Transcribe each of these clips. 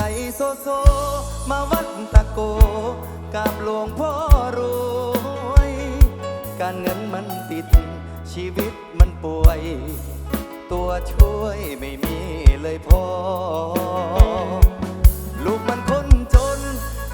ใจโซโซ มาวัดตะโก กับหลวงพ่อรวย การเงินมันติด ชีวิตมันป่วย ตัวช่วยไม่มีเลยพอ ลูกมันคนจน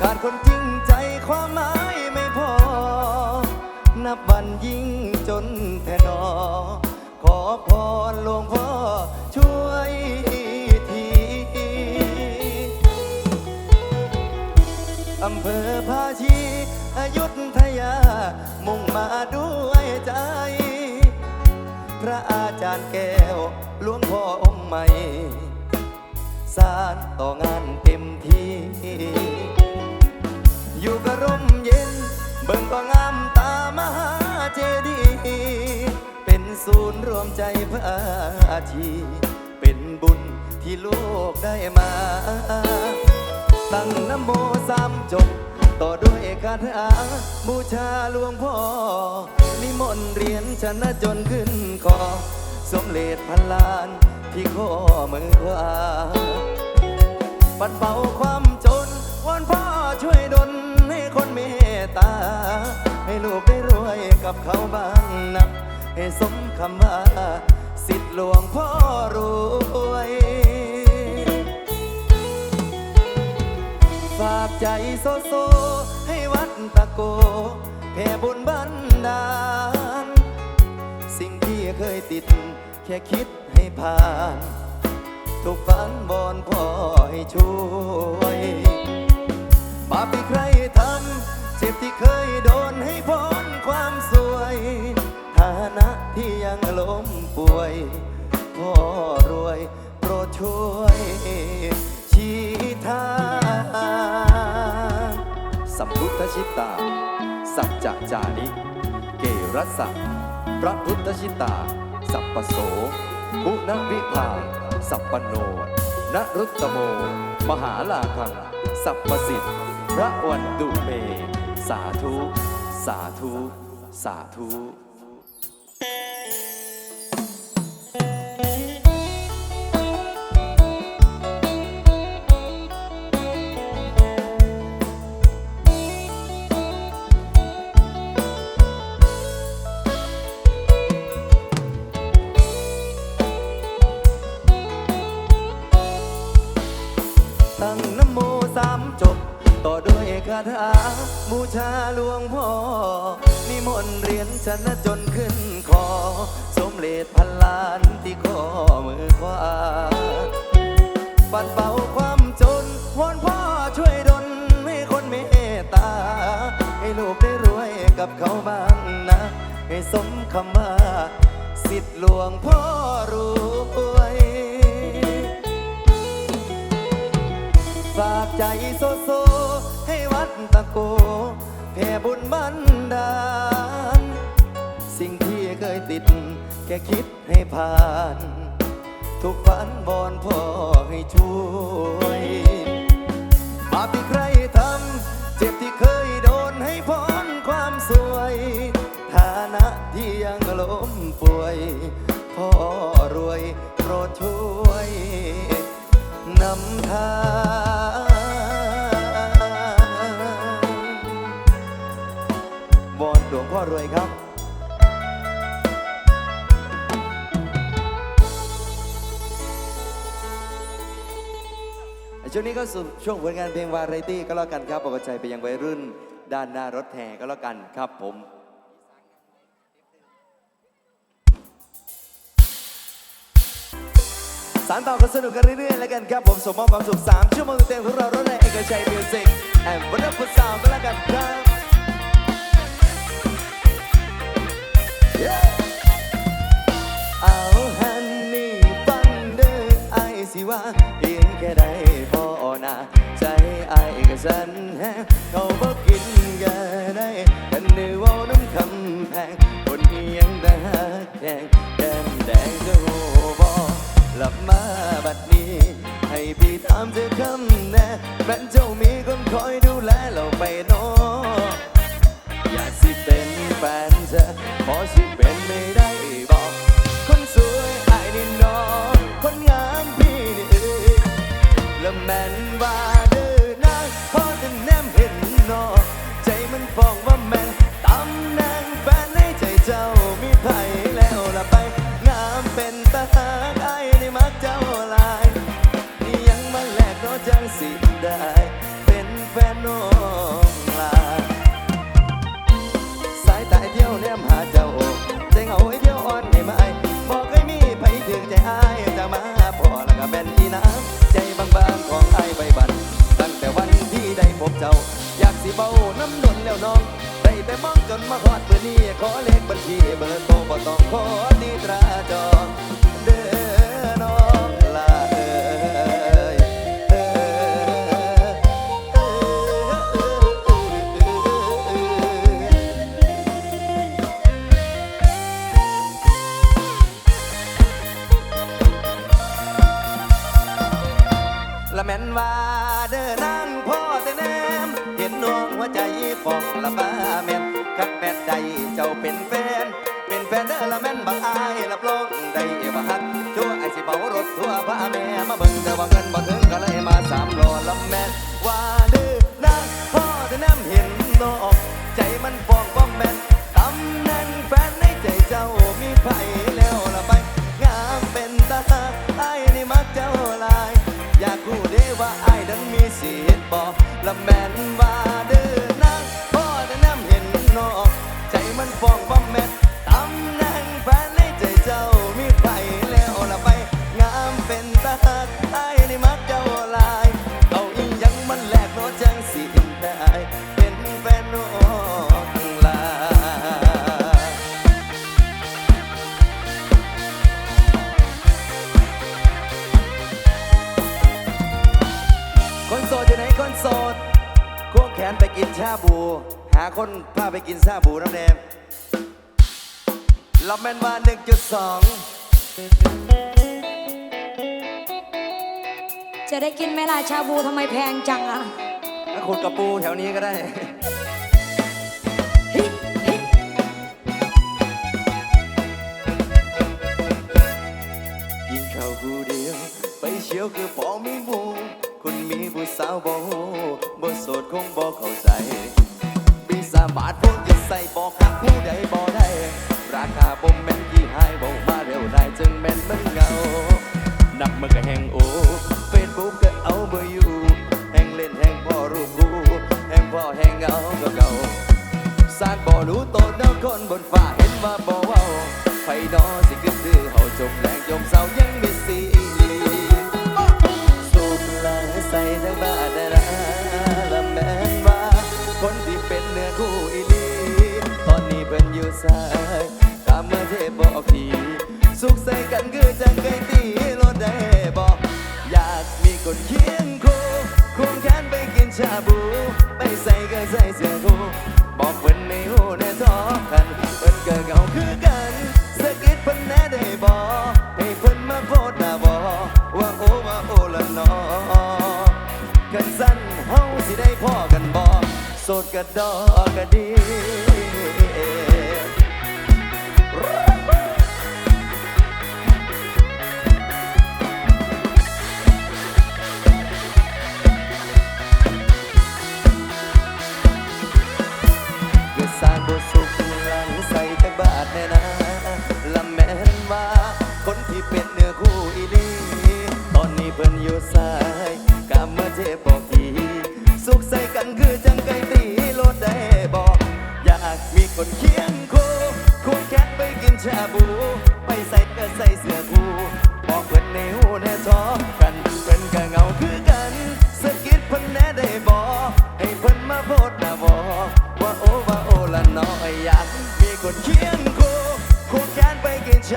ขาดคนจริงใจความหมายไม่พอ นับวันยิ่ง มุ่งมาด้วยใจ พระอาจารย์แก้วหลวงพ่อองค์ใหม่สารต่องานเต็มที่ อยู่กระร่มเย็น เบิ่งก็งามตามหาเจดีย์เป็นศูนย์รวมใจพระอาชีเป็นบุญที่ลูกได้มา ตั้งนะโมสามจบ ต่อด้วยคาถาบูชาหลวงพ่อ นิมนต์เรียนชนะจนขึ้นคอ สมเลดพันล้านที่ข้อมือขวาปัดเป่าความจนวอนพ่อช่วยดลให้คนเมตตา ให้ลูกได้รวยกับเขาบ้างนะให้สมคำว่า สิทธิ์หลวงพ่อรวยากใจโซโซ ให้วัดตะโกแผ่บุญบันดาล สิ่งที่เคยติด แค่คิดให้ผ่าน ทุกฝันบอนพ่อให้ช่วยบาปที่ใครทำเจ็บที่เคยโดนให้พ้นความสวยฐานะที่ยังล้มป่วยพ่อรวยโปรดช่วย ชี้ทางสัมพุทธชิตา สัจจจานิ เกรัสสะพระพุทธชิตา สัพปโสปุณวิภาสัพปโนนรุตตโม มหาลาคัง สัพปสิทธิ์พระวันดุเม สาธุ สาธุ สาธุาถาบูชาหลวงพ่อ นิมนต์เรียนชนะจนขึ้นคอ สมเลดพันล้านที่ข้อมือขวาปัดเป่าความจนวอนพ่อช่วยดลให้คนเมตตา ให้ลูกได้รวยกับเขาบ้างนะ ให้สมคำว่าสิทธิ์หลวงพ่อรวยฝากใจโซโซ ให้วัดตะโกแผ่บุญบันดาล สิ่งที่เคยติด แค่คิดให้ผ่าน ทุกฝันบอนพ่อให้ช่วย ช่วงนี้ก็สู่ช่วงผลงานเพลงวาไรตี้ก็แล้วกันครับปกใจไปยังวัยรุ่น ด้านหน้ารถแห่ก็แล้วกันครับผมสารต่อกันสนุกกันเรื่อยๆแล้วกันครับผมสมมอบความสุข 3 ชั่วโมงเต็มของเรารถในเอกชัยมิวสิกแอนด์วันเดอร์ฟุตซาวก็แล้วกันครับเสันแหงเขาบอกกินกันได้กันเนื้ว่าน้ำคำแพงคนเอียงแต่หักแดงแก้มแดงจะโหบอหลับมาบัดนี้ ให้พี่ตามเธอคำแน่แฟนเจ้ามีคนคอยดูแลเราไปน เบาน้ำนนแล้วน้องได้แต่มองจนมาฮอดเบอร์นี้ขอเลขบัญชีเบอร์โทรบ่ต้องขอดีตราจอง วใจฟองละบ้าแม่นคักแม่นใดเจ้าเป็นแฟน เป็นแฟนเด้อละแม่นบังอายรับรองได้บ่ฮักชั่วไอสิเบารถทั่วพาแม่มาเบิ่งแต่ว่าเงินบ่ถึงก็เลยมาสามรอละแม่น ล่ะชาบูทำไมแพงจังอะถ้าขุดกระปูแถวนี้ก็ได้ กินข้าวผู้เดียว ไปเชียวคือพอมีหมูคุณมีผู้สาวบ่ฮู้บ่โสดคงบ่เข้าใจปีศาจบาดพวกจะใส่บอกหักผู้ใดบ่ได้ ราคาบ่แม่นกี่หายบ่มาเร็วได้จึงแม่นมันเหงา นับมือก็แห่งโอ้เฟซบุ๊ กก็เอาเบอร์อยู่แห่งเล่นแห่งพ่อรูปกูแห่งพ่อแห่งเงาก็เก่าสร้างบ่อรู้โตนแล้วคนบนฟ้าเห็นว่าบ่เว้าไฟนอสิขึ้นดื้อเฮาจบแรงจมเศร้ายังมีสี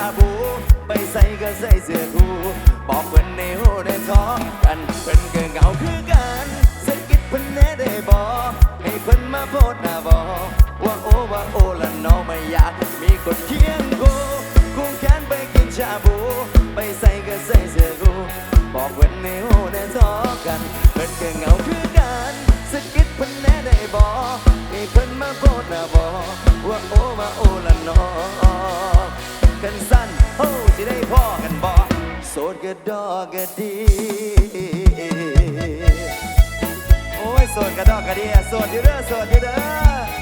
าบู ไปใส่ก็ใส่เสื้อคู่บอกเพิ่นในหูในท้องกันเพิ่นก็เหงาคือกันสะกิดเพิ่นแน่ได้บอกให้เพิ่นมาโพดหน้าบอกว่าโอ้ว่าโอ้ละน้อยไม่อยาก มีคนเคียงคู่คู่แขนไปกินชาบู ไปใส่ก็ใส่เสื้อคู่บอกเพิ่นในหูในท้องกันเพิ่นก็เหงาคือกันสะกิดเพิ่นแน่ได้บอกให้เพิ่นมาโพดหน้าบอกว่าโอ้ว่าโอ้ละ ดดอกก็ดี โอ้ยสวดกระดอกกระเดียสวดอยู่เด้อโสดอยู่เด้อ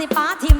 สิป้าทิม